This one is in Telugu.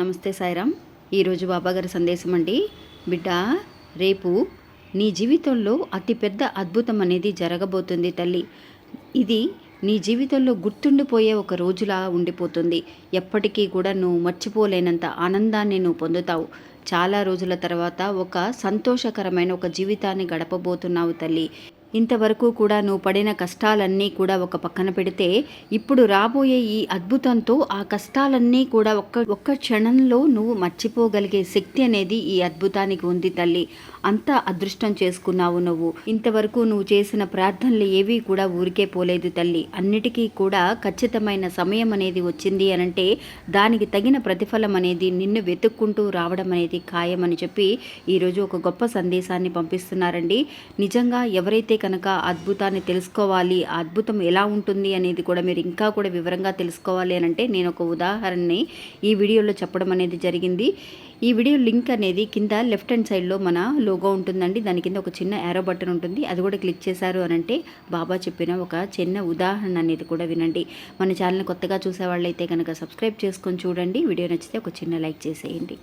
నమస్తే సాయిరామ్. ఈరోజు బాబాగారి సందేశం అండి. బిడ్డ రేపు నీ జీవితంలో అతిపెద్ద అద్భుతం అనేది జరగబోతుంది తల్లి. ఇది నీ జీవితంలో గుర్తుండిపోయే ఒక రోజులా ఉండిపోతుంది. ఎప్పటికీ కూడా నువ్వు మర్చిపోలేనంత ఆనందాన్ని నువ్వు పొందుతావు. చాలా రోజుల తర్వాత ఒక సంతోషకరమైన ఒక జీవితాన్ని గడపబోతున్నావు తల్లి. ఇంతవరకు కూడా నువ్వు పడిన కష్టాలన్నీ కూడా ఒక పక్కన పెడితే ఇప్పుడు రాబోయే ఈ అద్భుతంతో ఆ కష్టాలన్నీ కూడా ఒక్క ఒక్క క్షణంలో నువ్వు మర్చిపోగలిగే శక్తి అనేది ఈ అద్భుతానికి ఉంది తల్లి. అంత అదృష్టం చేసుకున్నావు నువ్వు. ఇంతవరకు నువ్వు చేసిన ప్రార్థనలు ఏవి కూడా ఊరికే పోలేదు తల్లి. అన్నిటికీ కూడా ఖచ్చితమైన సమయం అనేది వచ్చింది అనంటే దానికి తగిన ప్రతిఫలం అనేది నిన్ను వెతుక్కుంటూ రావడం అనేది ఖాయమని చెప్పి ఈరోజు ఒక గొప్ప సందేశాన్ని పంపిస్తున్నారండి. నిజంగా ఎవరైతే కనుక అద్భుతాన్ని తెలుసుకోవాలి. ఆ అద్భుతం ఎలా ఉంటుంది అనేది కూడా మీరు ఇంకా కూడా వివరంగా తెలుసుకోవాలి అని అంటే నేను ఒక ఉదాహరణని ఈ వీడియోలో చెప్పడం అనేది జరిగింది. ఈ వీడియో లింక్ అనేది కింద లెఫ్ట్ హ్యాండ్ సైడ్లో మన లోగో ఉంటుందండి. దాని కింద ఒక చిన్న యారో బటన్ ఉంటుంది. అది కూడా క్లిక్ చేశారు అని అంటే బాబా చెప్పిన ఒక చిన్న ఉదాహరణ అనేది కూడా వినండి. మన ఛానల్ కొత్తగా చూసే వాళ్ళైతే కనుక సబ్స్క్రైబ్ చేసుకొని చూడండి. వీడియో నచ్చితే ఒక చిన్న లైక్ చేసేయండి.